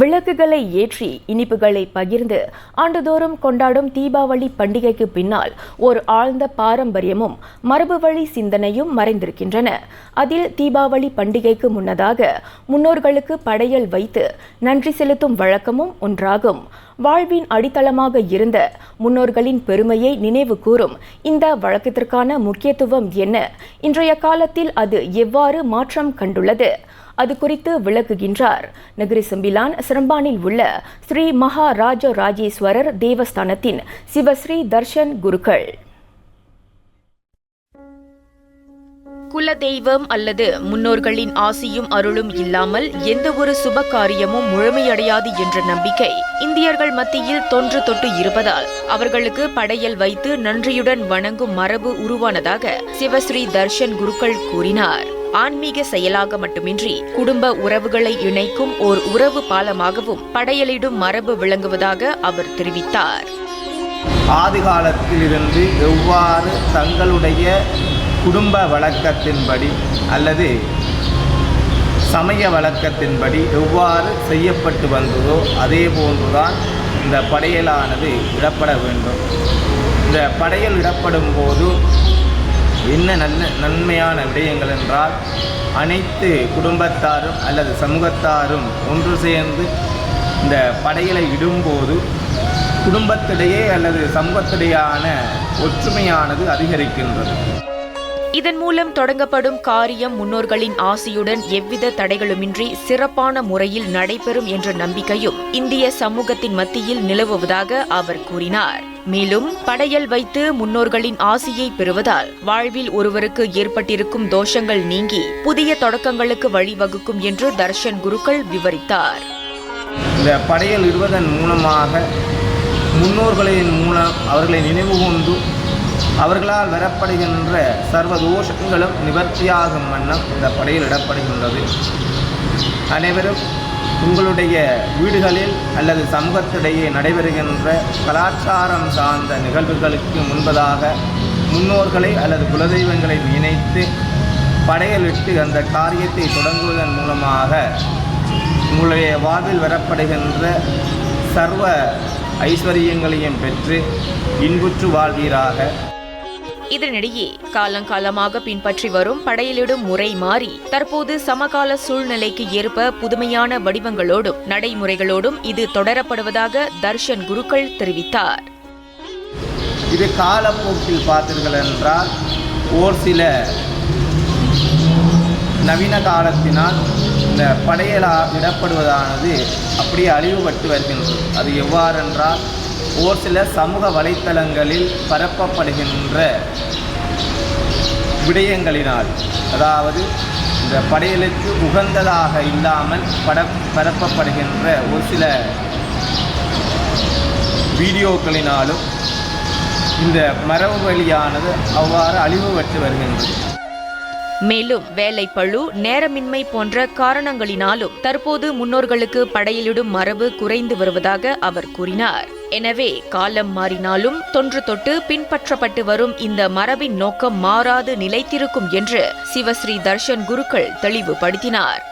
விளக்குகளை ஏற்றி இனிப்புகளை பகிர்ந்து ஆண்டுதோறும் கொண்டாடும் தீபாவளி பண்டிகைக்கு பின்னால் ஒரு ஆழ்ந்த பாரம்பரியமும் மரபுவழி சிந்தனையும் மறைந்திருக்கின்றன. அதில் தீபாவளி பண்டிகைக்கு முன்னதாக முன்னோர்களுக்கு படையல் வைத்து நன்றி செலுத்தும் வழக்கமும் ஒன்றாகும். வாழ்வின் அடித்தளமாக இருந்த முன்னோர்களின் பெருமையை நினைவு கூறும் இந்த வழக்கத்திற்கான முக்கியத்துவம் என்ன? இன்றைய காலத்தில் அது எவ்வாறு மாற்றம் கண்டுள்ளது? அது குறித்து விளக்குகின்றார். நகரி செம்பிலான் சிரம்பானில் உள்ள ஸ்ரீ மகாராஜ ராஜேஸ்வரர் தேவஸ்தானத்தின் சிவஸ்ரீ தர்ஷன் குருக்கள். குலதெய்வம் அல்லது முன்னோர்களின் ஆசியும் அருளும் இல்லாமல் எந்த ஒரு சுப காரியமும் முழுமையடையாது என்ற நம்பிக்கை இந்தியர்கள் மத்தியில் தொன்று தொட்டு இருப்பதால் அவர்களுக்கு படையல் வைத்து நன்றியுடன் வணங்கும் மரபு உருவானதாக சிவஸ்ரீ தர்ஷன் குருக்கள் கூறினார். ஆன்மீக செயலாக மட்டுமின்றி குடும்ப உறவுகளை இணைக்கும் ஓர் உறவு பாலமாகவும் படையலிடும் மரபு விளங்குவதாக அவர் தெரிவித்தார். ஆதிகாலத்திலிருந்து எவ்வாறு தங்களுடைய குடும்ப வழக்கத்தின்படி அல்லது சமய வழக்கத்தின்படி எவ்வாறு செய்யப்பட்டு வந்ததோ அதே போன்றுதான் இந்த படையலானது இடப்பட வேண்டும். இந்த படையல் இடப்படும் போது என்ன நல்ல நன்மையான விடயங்கள் என்றால் அனைத்து குடும்பத்தாரும் அல்லது சமூகத்தாரும் ஒன்று சேர்ந்து இந்த படையலை இடும்போது குடும்பத்திடையே அல்லது சமூகத்திடையான ஒற்றுமையானது அதிகரிக்கின்றது. இதன் மூலம் தொடங்கப்படும் காரியம் முன்னோர்களின் ஆசியுடன் எவ்வித தடைகளுமின்றி சிறப்பான முறையில் நடைபெறும் என்ற நம்பிக்கையும் இந்திய சமூகத்தின் மத்தியில் நிலவுவதாக அவர் கூறினார். மேலும் படையல் வைத்து முன்னோர்களின் ஆசியை பெறுவதால் வாழ்வில் ஒருவருக்கு ஏற்பட்டிருக்கும் தோஷங்கள் நீங்கி புதிய தொடக்கங்களுக்கு வழிவகுக்கும் என்று தர்ஷன் குருக்கள் விவரித்தார். இந்த படையல் இடுவதன் மூலமாக முன்னோர்களின் மூலம் அவர்களை நினைவு கொண்டு அவர்களால் வரப்படுகின்ற சர்வ தோஷங்களும் நிவர்த்தியாகும் வண்ணம் இந்த படையில் இடப்படுகின்றது. அனைவரும் உங்களுடைய வீடுகளில் அல்லது சமூகத்திடையே நடைபெறுகின்ற கலாச்சாரம் சார்ந்த நிகழ்வுகளுக்கு முன்பதாக முன்னோர்களை அல்லது குலதெய்வங்களை இணைத்து படையலிட்டு அந்த காரியத்தை தொடங்குவதன் மூலமாக உங்களுடைய வாழ்வில் வரப்படுகின்ற சர்வ ஐஸ்வர்யங்களையும் பெற்று இன்புற்று வாழ்வீராக. இதனிடையே காலங்காலமாக பின்பற்றி வரும் படையலிடும் முறை மாறி தற்போது சமகால சூழ்நிலைக்கு ஏற்ப புதுமையான வடிவங்களோடும் நடைமுறைகளோடும் இது தொடரப்படுவதாக தர்ஷன் குருக்கள் தெரிவித்தார். இது காலப்போக்கில் பார்த்தீர்கள் என்றால் ஓர் சில நவீன காலத்தினால் இந்த படையலா இடப்படுவதானது அப்படியே அழிவுபட்டு வருகின்றது. அது எவ்வாறென்றால் ஓர் சில சமூக வலைத்தளங்களில் பரப்பப்படுகின்ற விடயங்களினால். அதாவது இந்த படையலுக்கு உகந்ததாக இல்லாமல் பட பரப்பப்படுகின்ற ஒரு சில வீடியோக்களினாலும் இந்த மரபு வழியானது அவ்வாறு அழிவுபட்டு வருகின்றது. மேலும் வேலைப்பழு நேரமின்மை போன்ற காரணங்களினாலும் தற்போது முன்னோர்களுக்கு படையலிடும் மரபு குறைந்து வருவதாக அவர் கூறினார். எனவே காலம் மாறினாலும் தொன்று தொட்டு பின்பற்றப்பட்டு வரும் இந்த மரபின் நோக்கம் மாறாது நிலைத்திருக்கும் என்று சிவஸ்ரீ தர்ஷன் குருக்கள் தெளிவுபடுத்தினார்.